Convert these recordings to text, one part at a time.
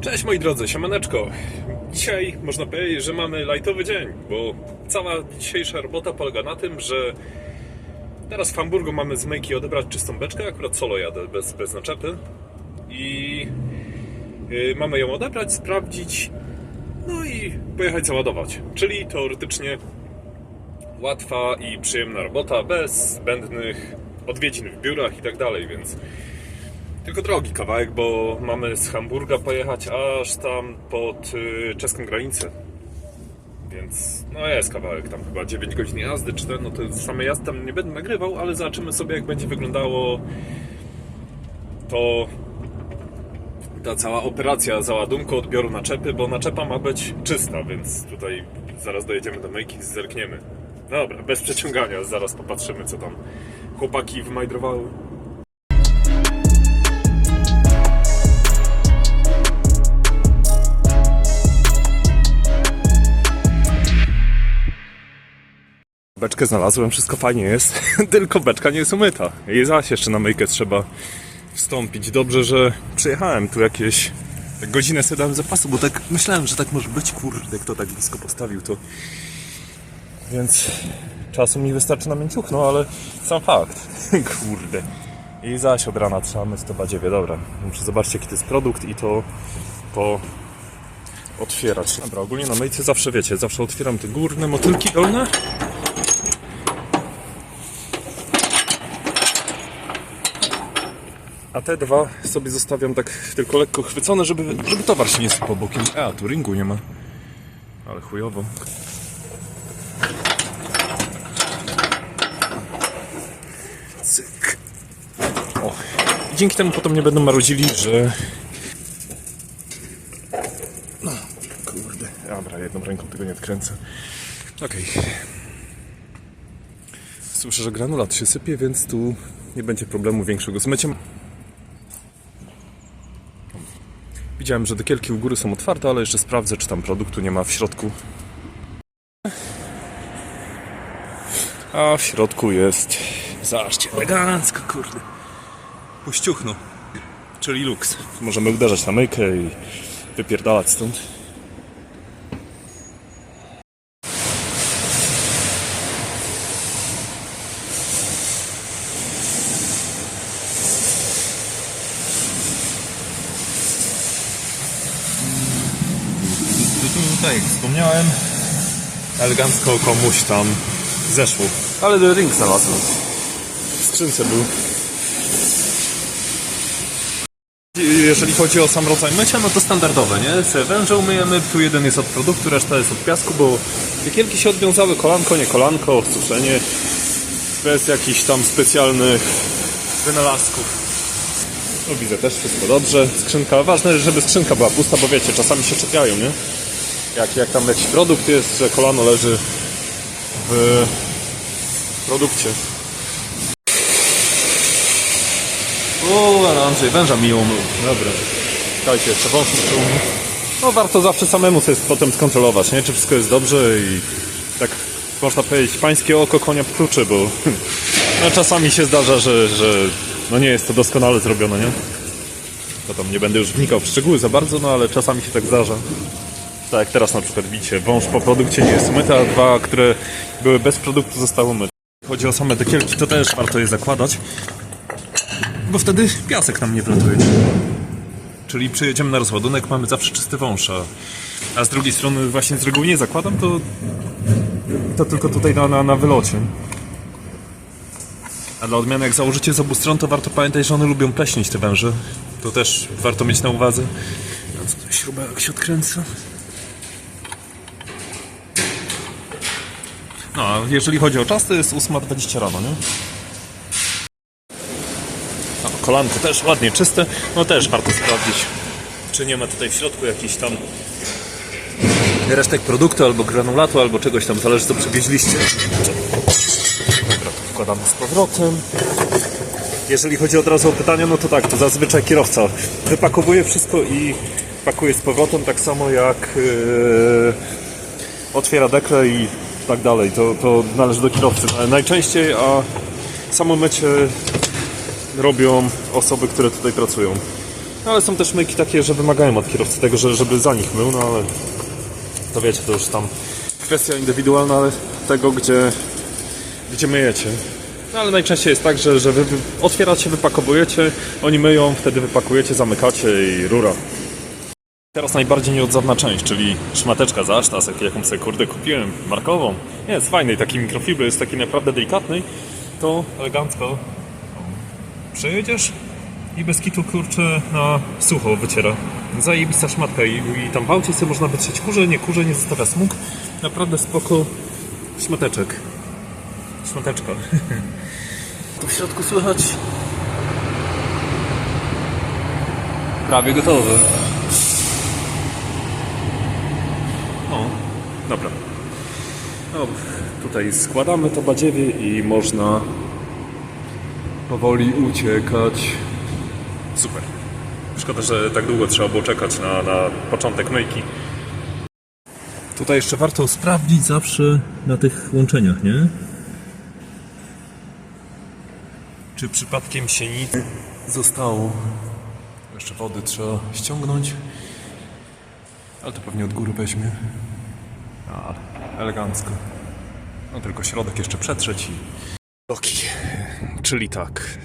Cześć moi drodzy, siemaneczko. Dzisiaj można powiedzieć, że mamy lajtowy dzień, bo cała dzisiejsza robota polega na tym, że teraz w Hamburgu mamy z myjki odebrać czystą beczkę, akurat solo jadę bez, bez naczepy i yy, mamy ją odebrać, sprawdzić, no i pojechać załadować. Czyli teoretycznie łatwa i przyjemna robota, bez zbędnych odwiedzin w biurach i tak dalej, więc tylko drogi kawałek, bo mamy z Hamburga pojechać aż tam pod y, czeską granicę. Więc no jest kawałek, tam chyba 9 godzin jazdy, czy ten, no to same jazdy tam nie będę nagrywał, ale zobaczymy sobie jak będzie wyglądało to ta cała operacja załadunku, odbioru naczepy, bo naczepa ma być czysta, więc tutaj zaraz dojedziemy do myjki, zerkniemy. Dobra, bez przeciągania, zaraz popatrzymy co tam chłopaki wymajdrowały. Beczkę znalazłem, wszystko fajnie jest, tylko beczka nie jest umyta. I zaś jeszcze na myjkę trzeba wstąpić. Dobrze, że przyjechałem tu jakieś godzinę sobie dałem zapasu, bo tak myślałem, że tak może być, kurde, kto tak blisko postawił to. Więc czasu mi wystarczy na mięciuch, no ale sam fakt, kurde. I zaś od rana trzeba myć to badziewie, dobra. Muszę zobaczyć jaki to jest produkt i to po otwierać. Dobra, ogólnie na myjce zawsze wiecie, zawsze otwieram te górne motylki dolne A te dwa sobie zostawiam tak tylko lekko chwycone, żeby, żeby towar się nie sypał bokiem. A, tu ringu nie ma. Ale chujowo. Cyk. O. I dzięki temu potem nie będą marudzili, że... No, kurde. Dobra, jedną ręką tego nie odkręcę. Okej. Słyszę, że granulat się sypie, więc tu nie będzie problemu większego z myciem. Widziałem, że dekielki u góry są otwarte, ale jeszcze sprawdzę, czy tam produktu nie ma w środku. A w środku jest. Zobaczcie, elegancko, kurde. Puściuchno. Czyli luks. Możemy uderzać na myjkę i wypierdalać stąd. Tak jak wspomniałem, elegancko komuś tam zeszło. Ale ring znalazłem. W skrzynce był. Jeżeli chodzi o sam rodzaj mycia, no to standardowe, nie? Se węże umyjemy, tu jeden jest od produktu, reszta jest od piasku, bo piekielki się odwiązały kolanko, nie kolanko, suszenie, bez jakichś tam specjalnych wynalazków. No widzę też wszystko dobrze. Skrzynka, ważne, żeby skrzynka była pusta, bo wiecie, czasami się czepiają, nie? Jak, jak tam jakiś produkt jest, że kolano leży w produkcie. O, ale Andrzej węża mi umył. Dobra. Czekajcie, się umył. No warto zawsze samemu sobie potem skontrolować, nie? Czy wszystko jest dobrze i tak można powiedzieć, pańskie oko konia kluczy, bo no, czasami się zdarza, że, że no nie jest to doskonale zrobione, nie? To tam nie będę już wnikał w szczegóły za bardzo, no ale czasami się tak zdarza. Tak jak teraz na przykład widzicie, wąż po produkcie nie jest umyty, a dwa, które były bez produktu zostały umyte. Chodzi o same dekielki, to też warto je zakładać, bo wtedy piasek nam nie wlatuje. Czyli przyjedziemy na rozładunek, mamy zawsze czysty wąż, a, a z drugiej strony właśnie z reguły nie zakładam, to, to tylko tutaj na, na, na wylocie. A dla odmiany, jak założycie z obu stron, to warto pamiętać, że one lubią pleśnić te węże. To też warto mieć na uwadze. Śruba jak się odkręca. No, a jeżeli chodzi o czas, to jest 8.20 rano, nie? No, kolanko też ładnie czyste. No też warto sprawdzić, czy nie ma tutaj w środku jakichś tam resztek produktu, albo granulatu, albo czegoś tam, zależy co przywieźliście. Dobra, to wkładamy z powrotem. Jeżeli chodzi od razu o pytania, no to tak, to zazwyczaj kierowca wypakowuje wszystko i pakuje z powrotem, tak samo jak yy, otwiera dekle i tak dalej. To, to należy do kierowcy. Ale najczęściej, a samo mycie robią osoby, które tutaj pracują. No ale są też myjki takie, że wymagają od kierowcy tego, że, żeby za nich mył, no ale to wiecie, to już tam kwestia indywidualna tego, gdzie, gdzie myjecie. No ale najczęściej jest tak, że, że wy otwieracie, wypakowujecie, oni myją, wtedy wypakujecie, zamykacie i rura. Teraz najbardziej nieodzowna część, czyli szmateczka za sztas, jak- jaką sobie kurde kupiłem, markową. Jest fajnej, taki mikrofibry, jest taki naprawdę delikatny, to elegancko przejedziesz i bez kitu kurczę na sucho wyciera. Zajebista szmatka i, i tam w aucie sobie można wytrzeć kurze, nie kurze, nie zostawia smug. Naprawdę spoko szmateczek. Szmateczka. tu w środku słychać prawie gotowy. O, dobra. No, tutaj składamy to badziewie i można powoli uciekać. Super. Szkoda, że tak długo trzeba było czekać na, na początek myjki. Tutaj jeszcze warto sprawdzić zawsze na tych łączeniach, nie? Czy przypadkiem się nic zostało? Jeszcze wody trzeba ściągnąć. Ale to pewnie od góry weźmie. A, elegancko. No tylko środek jeszcze przetrzeć i... Doki. Czyli tak.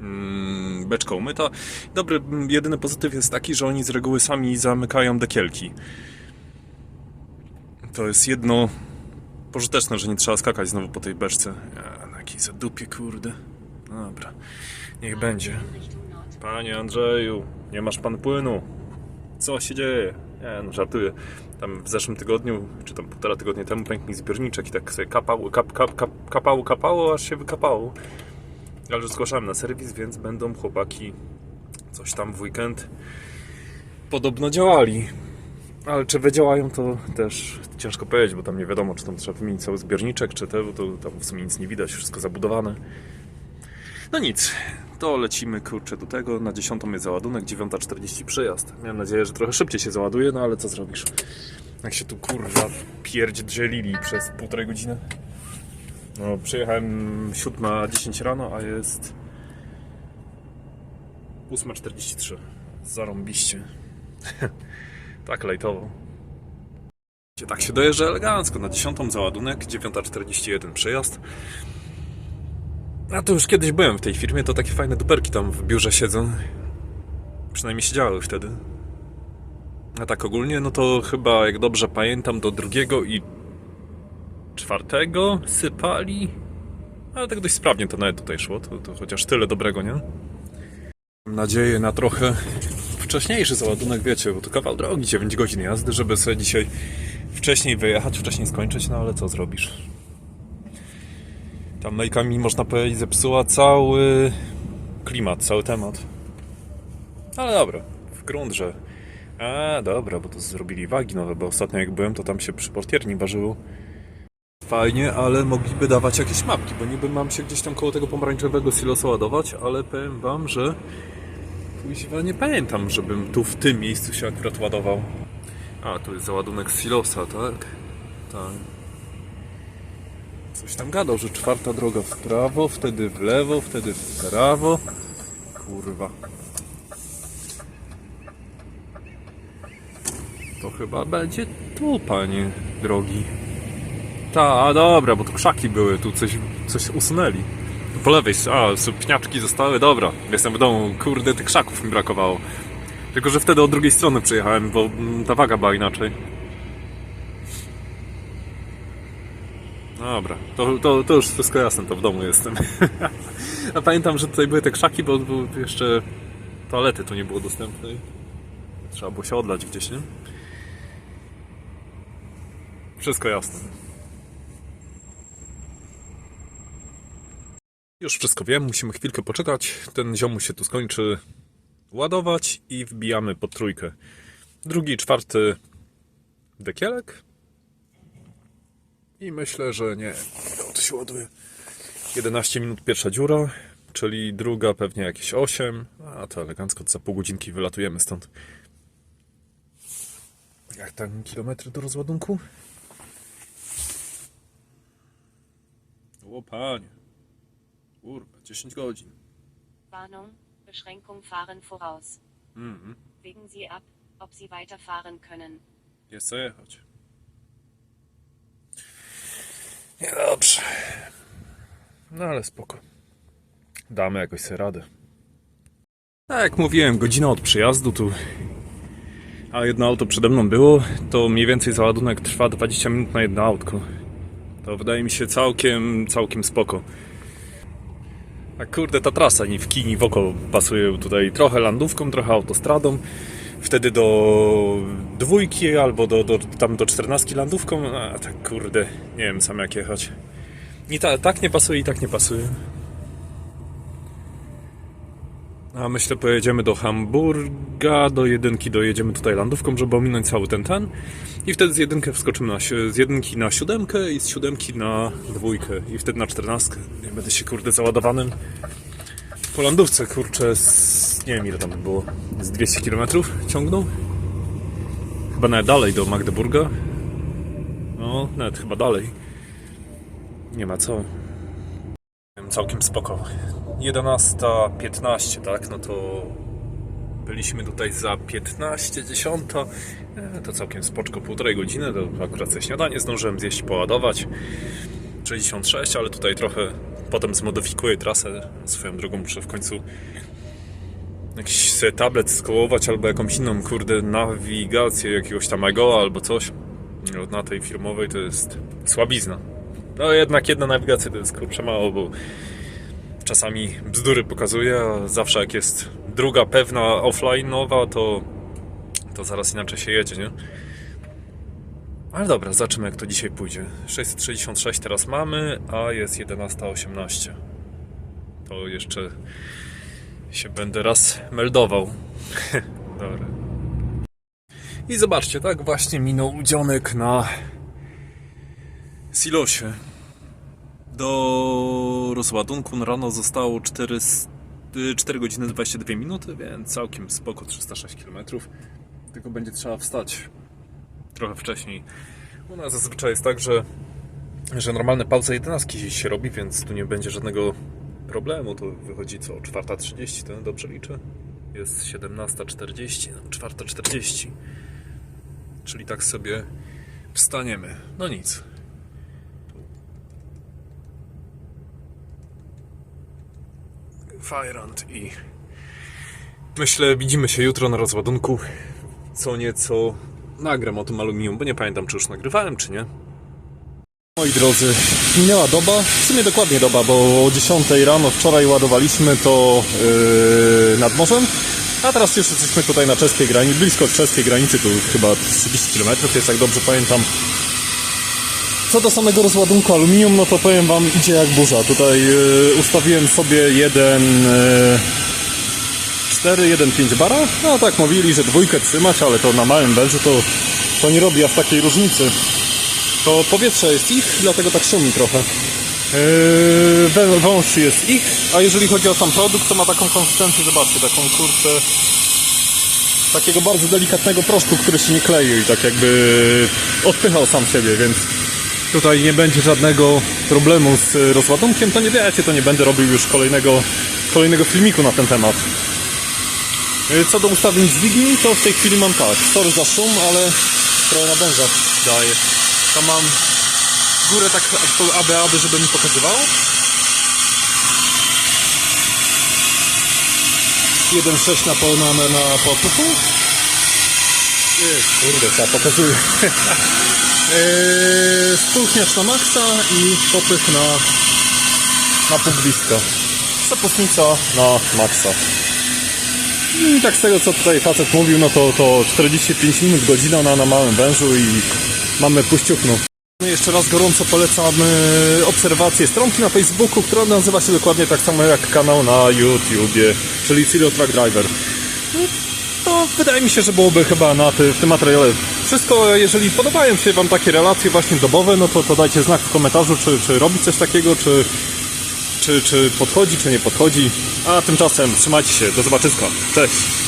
Mm, Beczka umyta. Dobry, jedyny pozytyw jest taki, że oni z reguły sami zamykają dekielki. To jest jedno pożyteczne, że nie trzeba skakać znowu po tej beczce. Ja, na jakiej zadupie, kurde. No Dobra, niech będzie. Panie Andrzeju, nie masz pan płynu. Co się dzieje? Nie, no żartuję. Tam w zeszłym tygodniu, czy tam półtora tygodnia temu pękł mi zbiorniczek i tak sobie kapało, kap, kap, kap, kapało, kapało, aż się wykapało. Ale już zgłaszałem na serwis, więc będą chłopaki coś tam w weekend podobno działali. Ale czy wydziałają to też ciężko powiedzieć, bo tam nie wiadomo, czy tam trzeba wymienić cały zbiorniczek, czy te, bo to tam w sumie nic nie widać, wszystko zabudowane. No nic, to lecimy kurczę do tego. Na 10 jest załadunek, 9.40 przyjazd. Miałem nadzieję, że trochę szybciej się załaduje, no ale co zrobisz? Jak się tu kurwa pierdzielili przez półtorej godziny. No, przyjechałem 7.10 rano, a jest 8.43. Zarąbiście. tak lejtowo. Tak się dojeżdża elegancko. Na 10 załadunek, 9.41 przyjazd. A to już kiedyś byłem w tej firmie, to takie fajne duperki tam w biurze siedzą. Przynajmniej siedziały wtedy. A tak ogólnie, no to chyba, jak dobrze pamiętam, do drugiego i czwartego sypali. Ale tak dość sprawnie to nawet tutaj szło, to, to chociaż tyle dobrego, nie? Mam nadzieję na trochę wcześniejszy załadunek, wiecie, bo to kawał drogi, 9 godzin jazdy, żeby sobie dzisiaj wcześniej wyjechać, wcześniej skończyć, no ale co zrobisz? Ta mejka mi, można powiedzieć, zepsuła cały klimat, cały temat. Ale dobra, w grunt, że... A, dobra, bo to zrobili wagi nowe, bo ostatnio jak byłem, to tam się przy portierni ważyło. Fajnie, ale mogliby dawać jakieś mapki, bo niby mam się gdzieś tam koło tego pomarańczowego silosa ładować, ale powiem wam, że kuźwa nie pamiętam, żebym tu w tym miejscu się akurat ładował. A, tu jest załadunek silosa, tak? Tak. Coś tam gadał, że czwarta droga w prawo, wtedy w lewo, wtedy w prawo. Kurwa. To chyba będzie tu, panie drogi. Ta, a dobra, bo tu krzaki były, tu coś, coś usunęli. Po lewej, a, pniaczki zostały, dobra. Jestem w domu, kurde, tych krzaków mi brakowało. Tylko, że wtedy od drugiej strony przyjechałem, bo mm, ta waga była inaczej. Dobra, to, to, to już wszystko jasne, to w domu jestem. A pamiętam, że tutaj były te krzaki, bo jeszcze toalety tu nie było dostępnej. Trzeba było się odlać gdzieś, nie? Wszystko jasne. Już wszystko wiem, musimy chwilkę poczekać. Ten ziomu się tu skończy ładować i wbijamy pod trójkę. Drugi, czwarty dekielek. I myślę, że nie. O, to się ładuje. 11 minut pierwsza dziura, czyli druga pewnie jakieś 8. A to elegancko, to za pół godzinki wylatujemy stąd. Jak tam kilometry do rozładunku? O panie. Kurwa, 10 godzin. Warnung, Beschränkung fahren voraus. Mhm. Wägen Sie ab, ob Sie weiterfahren können. Jest co jechać. Nie dobrze. No ale spoko. Damy jakoś sobie radę. Tak jak mówiłem, godzina od przyjazdu tu. A jedno auto przede mną było, to mniej więcej załadunek trwa 20 minut na jedno autko. To wydaje mi się całkiem, całkiem spoko. A kurde, ta trasa ni w kij, ni w oko pasuje tutaj trochę landówką, trochę autostradą. Wtedy do dwójki albo do, do, tam do czternastki landówką, a tak kurde, nie wiem sam jak jechać. I ta, tak nie pasuje i tak nie pasuje. A myślę pojedziemy do Hamburga, do jedynki dojedziemy tutaj landówką, żeby ominąć cały ten ten. I wtedy z jedynkę wskoczymy na, z jedynki na siódemkę i z siódemki na dwójkę. I wtedy na czternastkę. Nie będę się kurde załadowanym po landówce, kurczę, z, nie wiem ile tam było, z 200 km ciągnął. Chyba nawet dalej do Magdeburga. No, nawet chyba dalej. Nie ma co. Całkiem spoko. 11.15, tak? No to byliśmy tutaj za 15, 10. E, To całkiem spoczko, półtorej godziny. To akurat ze śniadanie zdążyłem zjeść, poładować. 66, ale tutaj trochę potem zmodyfikuję trasę. Swoją drogą muszę w końcu jakiś sobie tablet skołować albo jakąś inną, kurde, nawigację jakiegoś tam Ego albo coś. Na tej firmowej to jest słabizna. No jednak jedna nawigacja to jest kurczę mało, bo czasami bzdury pokazuje, a zawsze jak jest druga pewna offline nowa, to, to zaraz inaczej się jedzie, nie? Ale dobra, zobaczymy jak to dzisiaj pójdzie. 666 teraz mamy, a jest 11.18. To jeszcze się będę raz meldował. dobra. I zobaczcie, tak właśnie minął dzionek na silosie. Do rozładunku na rano zostało 4, 4 godziny 22 minuty, więc całkiem spoko, 306 km. Tylko będzie trzeba wstać trochę wcześniej. U nas zazwyczaj jest tak, że, że normalne pauzy 11 się robi, więc tu nie będzie żadnego problemu. To wychodzi co, 4.30, to dobrze liczę? Jest 17.40, no 4.40. Czyli tak sobie wstaniemy. No nic. Fajrant i myślę, widzimy się jutro na rozładunku. Co nieco nagram o tym aluminium, bo nie pamiętam, czy już nagrywałem, czy nie. Moi drodzy, minęła doba, w sumie dokładnie doba, bo o 10 rano wczoraj ładowaliśmy to yy, nad morzem, a teraz już jesteśmy tutaj na czeskiej granicy, blisko czeskiej granicy, tu chyba 30 km jest, jak dobrze pamiętam. Co do samego rozładunku aluminium, no to powiem Wam, idzie jak burza. Tutaj yy, ustawiłem sobie jeden... Yy, 4, 1, 5 bara. No tak mówili, że dwójkę trzymać, ale to na małym wężu to, to nie robi aż takiej różnicy. To powietrze jest ich, dlatego tak szumi trochę. Yy, wąż jest ich, a jeżeli chodzi o sam produkt, to ma taką konsystencję, zobaczcie, taką kurczę takiego bardzo delikatnego proszku, który się nie klei i tak jakby odpychał sam siebie, więc tutaj nie będzie żadnego problemu z rozładunkiem, to nie wiecie, to nie będę robił już kolejnego, kolejnego filmiku na ten temat. Yy, Co do ustawień dźwigni, to w tej chwili mam tak, sorry za szum, ale trochę na wężach daje. To mam górę tak aby, aby, żeby mi pokazywało. 1.6 na, po- na. Yy, Kurde, pokazuję. Yy, Spółkniacz na maksa i popych na, na pół blisko. Przepustnica na maksa. I tak z tego co tutaj facet mówił, no to, to 45 minut, godzina na, na małym wężu i mamy puściukną. No i Jeszcze raz gorąco polecam obserwację stronki na Facebooku, która nazywa się dokładnie tak samo jak kanał na YouTubie, czyli Zero Truck Driver. No, To wydaje mi się, że byłoby chyba na ty, w tym materiale wszystko. Jeżeli podobają się Wam takie relacje właśnie dobowe, no to, to dajcie znak w komentarzu, czy, czy robi coś takiego, czy, czy, czy podchodzi, czy nie podchodzi. A tymczasem trzymajcie się, do zobaczyska. Cześć!